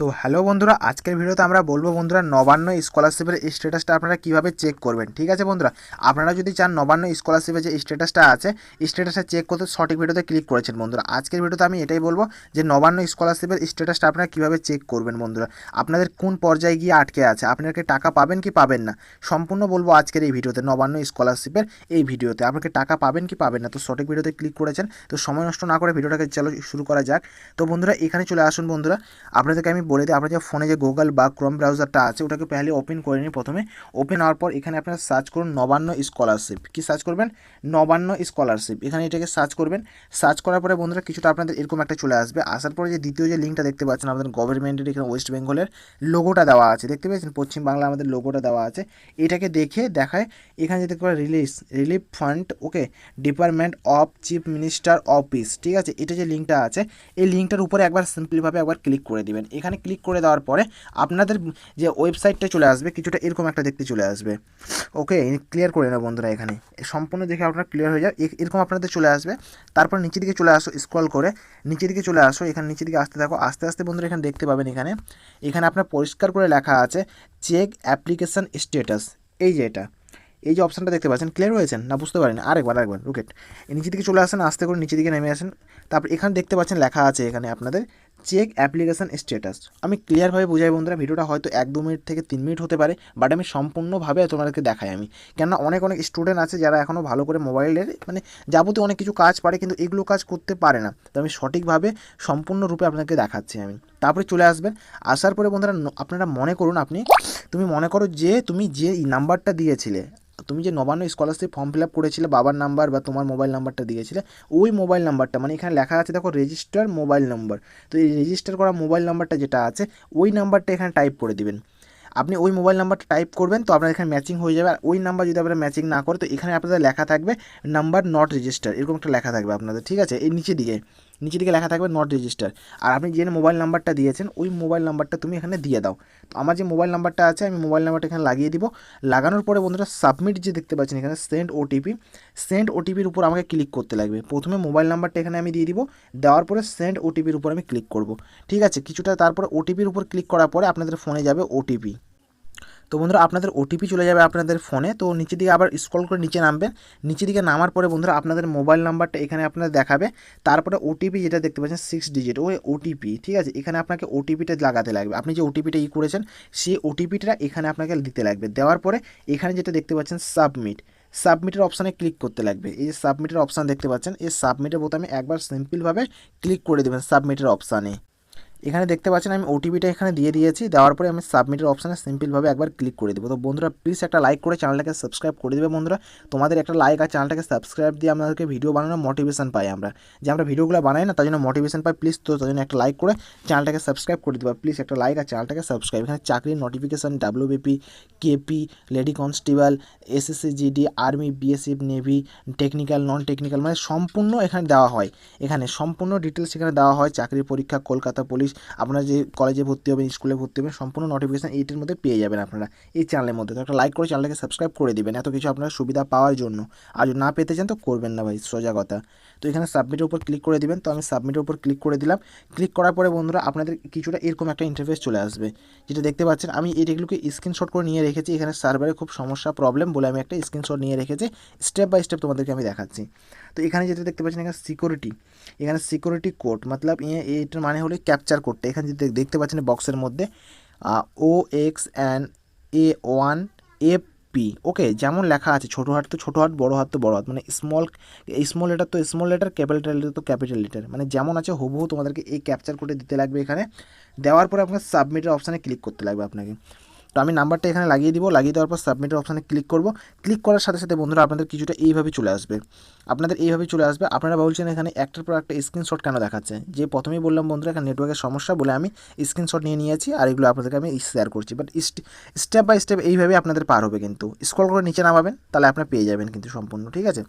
তো হ্যালো বন্ধুরা, আজকের ভিডিওতে আমরা বলব বন্ধুরা নবান্ন স্কলারশিপের স্ট্যাটাসটা আপনারা কীভাবে চেক করবেন, ঠিক আছে বন্ধুরা? আপনারা যদি চান নবান্ন স্কলারশিপের যে স্ট্যাটাসটা আছে স্ট্যাটাসটা চেক করতে সঠিক ভিডিওতে ক্লিক করেছেন বন্ধুরা। আজকের ভিডিওতে আমি এটাই বলব যে নবান্ন স্কলারশিপের স্ট্যাটাসটা আপনারা কীভাবে চেক করবেন বন্ধুরা? আপনাদের কোন পর্যায়ে গিয়ে আটকে আছে? আপনারা কি টাকা পাবেন কি পাবেন না? সম্পূর্ণ বলব আজকের এই ভিডিওতে, নবান্ন স্কলারশিপের এই ভিডিওতে। আপনাকে টাকা পাবেন কি পাবেন না? তো সঠিক ভিডিওতে ক্লিক করেছেন, তো সময় নষ্ট না করে ভিডিওটাকে চলো, শুরু করা যাক। তো বন্ধুরা, এখানে চলে আসুন বন্ধুরা। আপনাদেরকে আমি বলে দিই, আপনার যে ফোনে যে গুগল বা ক্রোম ব্রাউজারটা আছে, ওটাকে পেহলে ওপেন করে নিন প্রথমে। ওপেন হওয়ার পর এখানে আপনারা সার্চ করুন নবান্ন স্কলারশিপ কি সার্চ করবেন? নবান্ন স্কলারশিপ এখানে এটাকে সার্চ করবেন। সার্চ করার পরে বন্ধুরা, কিছুটা আপনাদের এরকম একটা চলে আসবে। আসার পরে যে দ্বিতীয় যে লিঙ্কটা দেখতে পাচ্ছেন, আমাদের গভর্নমেন্টের এখানে ওয়েস্ট বেঙ্গলের লোগোটা দেওয়া আছে। দেখতে পেয়েছেন? পশ্চিম বাংলা আমাদের লোগোটা দেওয়া আছে। এটাকে দেখে দেখায়, এখানে যেতে পারেন release relief fund okay department of chief minister office ঠিক আছে? এটা যে লিঙ্কটা আছে, এই লিঙ্কটার উপরে একবার সিম্পলিভাবে একবার ক্লিক করে দিবেন। এখানে ক্লিক করে দেওয়ার পরে আপনাদের যে ওয়েবসাইটটা চলে আসবে, কিছুটা এরকম একটা দেখতে চলে আসবে। ওকে ক্লিয়ার করে নেব বন্ধুরা এখানে। সম্পূর্ণ দেখে আপনার ক্লিয়ার হয়ে এ- এরকম আপনাদের চলে আসবে। তারপর নিচের দিকে চলে আসো স্ক্রল করে। নিচের দিকে চলে আসো, এখানে নিচের দিকে আসতে থাকো। আস্তে আস্তে বন্ধুরা এখানে দেখতে পাবেন এখানে। এখানে আপনার পরিষ্কার করে লেখা আছে চেক অ্যাপ্লিকেশন স্ট্যাটাস এই যে এটা। এই যে অপশানটা দেখতে পাচ্ছেন ক্লিয়ার হয়েছেন? না, বুঝতে পারেন। আরেকবার আরেকবার। রুকেট নিচের দিকে চলে আসেন, আস্তে করে নিচের দিকে নেমে আসেন। তারপর এখানে দেখতে পাচ্ছেন লেখা আছে এখানে আপনাদের চেক অ্যাপ্লিকেশন স্ট্যাটাস আমি ক্লিয়ারভাবে বুঝাই বন্ধুরা, ভিডিওটা হয়তো এক দু মিনিট থেকে তিন মিনিট হতে পারে বাট আমি সম্পূর্ণভাবে তোমাদেরকে দেখাই আমি। কেননা অনেক অনেক স্টুডেন্ট আছে যারা এখনও ভালো করে মোবাইলের মানে যাবতীয় অনেক কিছু কাজ পারে, কিন্তু এগুলো কাজ করতে পারে না। তো আমি সঠিকভাবে সম্পূর্ণরূপে আপনাকে দেখাচ্ছি আমি। তারপরে চলে আসবেন। আসার পরে বন্ধুরা, আপনারা মনে করুন আপনি, তুমি মনে করো যে তুমি যে নাম্বারটা দিয়েছিলে তুমি যে Nabanna scholarship form fill up করেছিলে বাবার নাম্বার বা তোমার মোবাইল নাম্বারটা দিয়েছিলে, ওই মোবাইল নাম্বারটা মানে এখানে লেখা আছে দেখো রেজিস্টার মোবাইল নাম্বার তো এই রেজিস্টার করা মোবাইল নাম্বারটা যেটা আছে, ওই নাম্বারটা এখানে টাইপ করে দিবেন। আপনি ওই মোবাইল নাম্বারটা টাইপ করবেন তো আপনার এখানে ম্যাচিং হয়ে যাবে, আর ওই নাম্বার যদি আপনারা ম্যাচিং না করে, তো এখানে আপনাদের লেখা থাকবে নাম্বার নট রেজিস্টার এরকম একটা লেখা থাকবে আপনাদের, ঠিক আছে? এই নিচে দিকে। নিচের দিকে লেখা থাকবে নট রেজিস্টার আর আপনি যে মোবাইল নাম্বারটা দিয়েছেন, ওই মোবাইল নাম্বারটা তুমি এখানে দিয়ে দাও। তো আমার যে মোবাইল নাম্বারটা আছে, আমি মোবাইল নাম্বারটা এখানে লাগিয়ে দিব। লাগানোর পরে বন্ধুরা সাবমিট যে দেখতে পাচ্ছেন এখানে সেন্ড ওটিপি সেন্ড ওটিপির উপর আমাকে ক্লিক করতে লাগবে। প্রথমে মোবাইল নাম্বারটা এখানে আমি দিয়ে দিব। দেওয়ার পরে সেন্ড ওটিপির উপর আমি ক্লিক করব। ঠিক আছে? কিছুটা তারপরে ওটিপির উপর ক্লিক করার পরে আপনাদের ফোনে যাবে ওটিপি তো বন্ধুরা, আপনাদের ওটিপি চলে যাবে আপনাদের ফোনে। তো নিচের দিকে আবার স্ক্রল করে নিচে নামবেন। নিচের দিকে নামার পরে বন্ধুরা, আপনাদের মোবাইল নাম্বারটা এখানে আপনাদের দেখাবে। তারপরে ওটিপি যেটা দেখতে পাচ্ছেন সিক্স ডিজিট ওই ওটিপি ঠিক আছে? এখানে আপনাকে ওটিপিটা লাগাতে লাগবে। আপনি যে ওটিপিটা ই করেছেন, সেই ওটিপিটা এখানে আপনাকে দিতে লাগবে। দেওয়ার পরে এখানে যেটা দেখতে পাচ্ছেন সাবমিট সাবমিটের অপশানে ক্লিক করতে লাগবে। এই সাবমিটের অপশান দেখতে পাচ্ছেন, এই সাবমিটের বোতামে একবার সিম্পলভাবে ক্লিক করে দেবেন সাবমিটের অপশানে এখানে দেখতে পাচ্ছেন আমি ওটিপিটা এখানে দিয়ে দিয়েছি। দেওয়ার পরে আমি সাবমিটের অপশানে সিম্পলভাবে একবার ক্লিক করে দেবো। তো বন্ধুরা প্লিজ একটা লাইক করে চ্যানেলটাকে সাবস্ক্রাইব করে দেবে বন্ধুরা। তোমাদের একটা লাইক আর চ্যানেলটাকে সাবস্ক্রাইব দিয়ে আমাদেরকে ভিডিও বানানোর মোটিভেশন পাই আমরা। যে আমরা ভিডিওগুলো বানাই না, তার জন্য মোটিভেশন পাই প্লিজ তো তার জন্য একটা লাইক করে চ্যানেলটাকে সাবস্ক্রাইব করে দেবে। প্লিজ একটা লাইক আর চ্যানেলটাকে সাবস্ক্রাইব এখানে চাকরির notification WBP KP lady constable SSC GD army BSF navy technical non technical মানে সম্পূর্ণ এখানে দেওয়া হয়। এখানে সম্পূর্ণ ডিটেলস এখানে দেওয়া হয়। চাকরির পরীক্ষা, কলকাতা পুলিশ আপনারা যে কলেজে ভর্তি হবেন স্কুলে ভর্তি হবেন, সম্পূর্ণ নোটিফিকেশান এইটির মধ্যে পেয়ে যাবেন আপনারা, এই চ্যানেলের মধ্যে। তো একটা লাইক করে চ্যানেলটাকে সাবস্ক্রাইব করে দেবেন, এত কিছু আপনারা সুবিধা পাওয়ার জন্য। আর না পেতে চান তো করবেন না ভাই, সোজা কথা। তো এখানে সাবমিটের উপর ক্লিক করে দিবেন, তো আমি সাবমিটের উপর ক্লিক করে দিলাম। ক্লিক করার পরে বন্ধুরা আপনাদের কিছুটা এরকম একটা ইন্টারফেস চলে আসবে। যেটা দেখতে পাচ্ছেন, আমি এইগুলোকে স্ক্রিনশট করে নিয়ে রেখেছি। এখানে সার্ভারে খুব সমস্যা প্রবলেম বলে আমি একটা স্ক্রিনশট নিয়ে রেখেছি। স্টেপ বাই স্টেপ তোমাদেরকে আমি দেখাচ্ছি। তো এখানে যেটা দেখতে পাচ্ছেন, এখানে সিকিউরিটি এখানে সিকিউরিটি কোড মতলব এটার মানে হলো ক্যাপচার কোডটা এখানে যদি দেখতে পাচ্ছেন বক্সের মধ্যে O X and A one F P okay যেমন লেখা আছে, ছোটো হাট তো ছোটো হাট বড়ো হাত তো বড়ো হাত। মানে স্মল স্মল লেটার তো স্মল লেটার ক্যাপিটাল লেটার তো ক্যাপিটাল লেটার মানে যেমন আছে, হুবহু তোমাদেরকে এই ক্যাপচার করে দিতে লাগবে এখানে। দেওয়ার পরে আপনাকে সাবমিটের অপশানে ক্লিক করতে লাগবে আপনাকে। তো আমি নাম্বারটা এখানে লাগিয়ে দিব, লাগিয়ে দেওয়ার পর সাবমিটের অপশানে ক্লিক করব। ক্লিক করার সাথে সাথে বন্ধুরা আপনাদের কিছুটা এইভাবে চলে আসবে। আপনাদের এইভাবে চলে আসবে। আপনারা বলছেন এখানে একটার পর একটা স্ক্রিনশট কেন দেখাচ্ছে? যে প্রথমেই বললাম বন্ধুরা, এখানে নেটওয়ার্কের সমস্যা বলে আমি স্ক্রিনশট নিয়ে নিয়েছি আর এগুলো আপনাদেরকে আমি শেয়ার করছি। বাট স্টেপ বাই স্টেপ এইভাবে আপনাদের পার হবে কিন্তু। স্ক্রল করে নিচে নামাবেন, তাহলে আপনারা পেয়ে যাবেন কিন্তু সম্পূর্ণ, ঠিক আছে?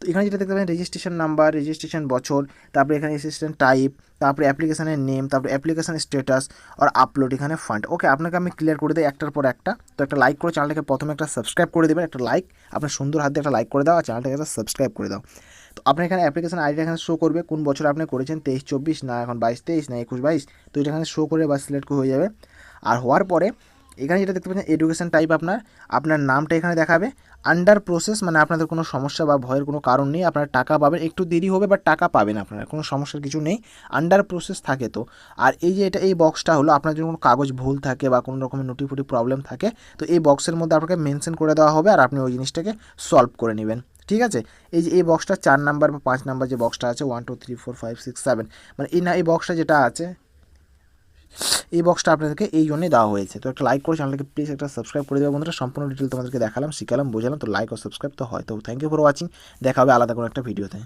তো এখানে যেটা দেখতে পাবেন রেজিস্ট্রেশন নাম্বার রেজিস্ট্রেশন বছর, তারপরে এখানে অ্যাসিস্ট্যান্ট টাইপ তারপরে অ্যাপ্লিকেশানের নেম তারপরে অ্যাপ্লিকেশান স্ট্যাটাস আর আপলোড এখানে ফান্ড ওকে আপনাকে আমি ক্লিয়ার করে দিই একটার পর একটা। তো একটা লাইক করে চ্যানেলটাকে প্রথমে একটা সাবস্ক্রাইব করে দেবেন, একটা লাইক আপনার সুন্দর হাত একটা লাইক করে দাও আর চ্যানেলটাকে একটা সাবস্ক্রাইব করে দাও। তো আপনার এখানে অ্যাপ্লিকেশন আইডিটা এখানে শো করবে, কোন বছর আপনি করেছেন, তেইশ, চব্বিশ, না এখন বাইশ, তেইশ, না একুশ, বাইশ, তো এটা এখানে শো করে বা সিলেক্ট হয়ে যাবে। আর হওয়ার পরে এখানে যেটা দেখতে পাচ্ছেন এডুকেশন টাইপ আপনার আপনার নামটা এখানে দেখাবে। আন্ডার প্রসেস মানে আপনাদের কোনো সমস্যা বা ভয়ের কোনো কারণ নেই, আপনারা টাকা পাবেন। একটু দেরি হবে বা টাকা পাবেন আপনারা, কোনো সমস্যার কিছু নেই। আন্ডার প্রসেস থাকে তো। আর এই যে এটা, এই বক্সটা হলো, আপনার যদি কোনো কাগজ ভুল থাকে বা কোনো রকমের নোটিফুটি প্রবলেম থাকে, তো এই বক্সের মধ্যে আপনাকে মেনশন করে দেওয়া হবে আর আপনি ওই জিনিসটাকে সলভ করে নেবেন। ঠিক আছে? এই যে, এই বক্সটা চার নাম্বার বা পাঁচ নাম্বার যে বক্সটা আছে one two three four five six seven মানে এই না, এই বক্সটা যেটা আছে এই বক্সটা আপনাদেরকে এই জন্যই দেওয়া হয়েছে। তো একটা লাইক করে চ্যানেলকে প্লিজ একটা সাবস্ক্রাইব করে দেবে বন্ধুরা। সম্পূর্ণ ডিটেল তোমাদেরকে দেখালাম, শিখালাম, বোঝালাম, তো লাইক ও সাবস্ক্রাইব তো হয়। তো থ্যাংক ইউ ফর ওয়াচিং দেখা হবে আলাদা কোনো একটা ভিডিওতে